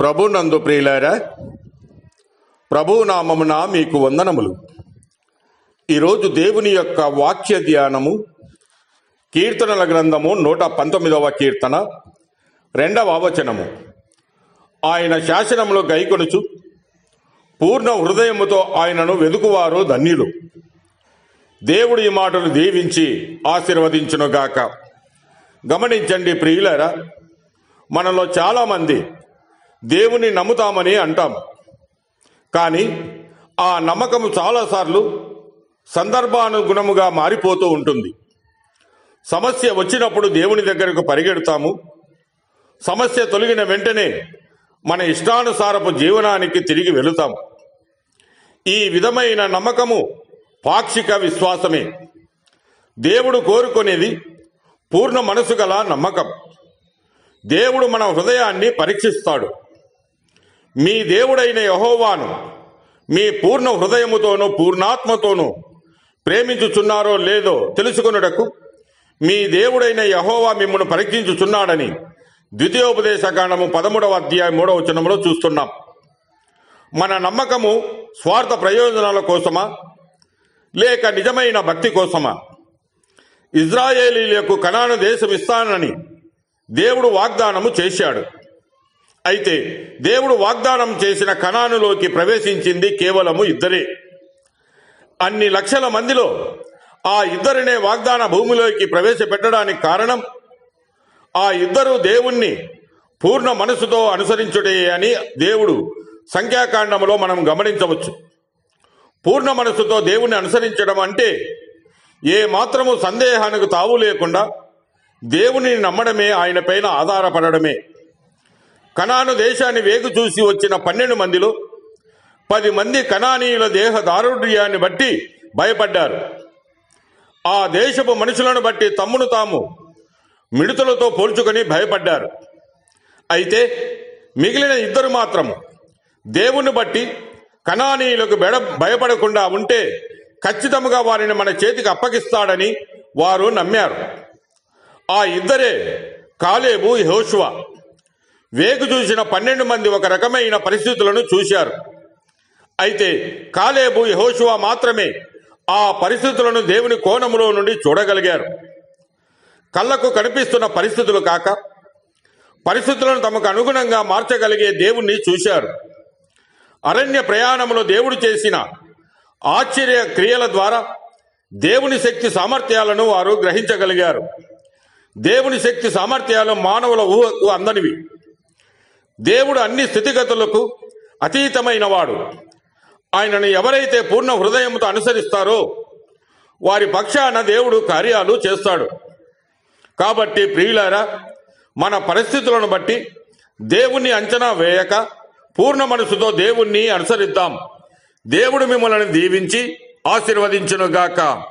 ప్రభునందు ప్రియులారా ప్రభు నామమున మీకు వందనములు. ఈరోజు దేవుని యొక్క వాక్య ధ్యానము కీర్తనల గ్రంథము నూట పంతొమ్మిదవ కీర్తన రెండవ వచనము. ఆయన శాసనములో గైకొనుచు పూర్ణ హృదయముతో ఆయనను వెదుకువారు ధన్యులు. దేవుడు ఈ మాటలు దీవించి ఆశీర్వదించునుగాక. గమనించండి ప్రియులరా మనలో చాలామంది దేవుని నమ్ముతామని అంటాం. కానీ ఆ నమ్మకం చాలాసార్లు సందర్భానుగుణముగా మారిపోతూ ఉంటుంది. సమస్య వచ్చినప్పుడు దేవుని దగ్గరకు పరిగెడతాము. సమస్య తొలగిన వెంటనే మన ఇష్టానుసారపు జీవనానికి తిరిగి వెళుతాం ఈ విధమైన నమ్మకము పాక్షిక విశ్వాసమే. దేవుడు కోరుకునేది పూర్ణ మనసు గల నమ్మకం. దేవుడు మన హృదయాన్ని పరీక్షిస్తాడు. మీ దేవుడైన యహోవాను మీ పూర్ణ హృదయముతోనూ పూర్ణాత్మతోనూ ప్రేమించుచున్నారో లేదో తెలుసుకొనుటకు మీ దేవుడైన యహోవా మిమ్మల్ని పరీక్షించుచున్నాడని ద్వితీయోపదేశ కాండము పదమూడవ అధ్యాయం మూడవ వచనంలో చూస్తున్నాం. మన నమ్మకము స్వార్థ ప్రయోజనాల కోసమా? లేక నిజమైన భక్తి కోసమా? ఇజ్రాయేలీలకు కణాను దేశం ఇస్తానని దేవుడు వాగ్దానము చేశాడు. అయితే దేవుడు వాగ్దానం చేసిన కణానులోకి ప్రవేశించింది కేవలము ఇద్దరే. అన్ని లక్షల మందిలో ఆ ఇద్దరినే వాగ్దాన భూమిలోకి ప్రవేశపెట్టడానికి కారణం ఆ ఇద్దరు దేవుణ్ణి పూర్ణ మనసుతో అనుసరించుటే అని దేవుడు సంఖ్యాకాండములో మనం గమనించవచ్చు. పూర్ణ మనసుతో దేవుణ్ణి అనుసరించడం అంటే ఏ మాత్రము సందేహానికి తావు లేకుండా దేవుని నమ్మడమే ఆయన పైన ఆధారపడడమే. కనాను దేశాన్ని వేగు చూసి వచ్చిన పన్నెండు మందిలో పది మంది కనానీయుల దేహ దారుఢ్యాన్ని బట్టి భయపడ్డారు. ఆ దేశపు మనుషులను బట్టి తమ్మును తాము మిడుతలతో పోల్చుకొని భయపడ్డారు. అయితే మిగిలిన ఇద్దరు మాత్రము దేవుని బట్టి కణానీయులకు బెడ భయపడకుండా ఉంటే ఖచ్చితంగా వారిని మన చేతికి అప్పగిస్తాడని వారు నమ్మారు. ఆ ఇద్దరే కాలేబు హోషువా వేగు చూసిన పన్నెండు మంది ఒక రకమైన పరిస్థితులను చూశారు. అయితే కాలేబు యెహోషువ మాత్రమే ఆ పరిస్థితులను దేవుని కోణములో నుండి చూడగలిగారు. కళ్ళకు కనిపిస్తున్న పరిస్థితులు కాక పరిస్థితులను తమకు అనుగుణంగా మార్చగలిగే దేవుణ్ణి చూశారు. అరణ్య ప్రయాణంలో దేవుడు చేసిన ఆశ్చర్య క్రియల ద్వారా దేవుని శక్తి సామర్థ్యాలను వారు గ్రహించగలిగారు. దేవుని శక్తి సామర్థ్యాలు మానవుల ఊహకు అందనివి. దేవుడు అన్ని స్థితిగతులకు అతీతమైన వాడు ఆయనను ఎవరైతే పూర్ణ హృదయంతో అనుసరిస్తారో వారి పక్షాన దేవుడు కార్యాలు చేస్తాడు. కాబట్టి ప్రియులారా మన పరిస్థితులను బట్టి దేవుణ్ణి అంచనా వేయక పూర్ణ మనసుతో దేవుణ్ణి అనుసరిద్దాం. దేవుడు మిమ్మల్ని దీవించి ఆశీర్వదించునుగాక.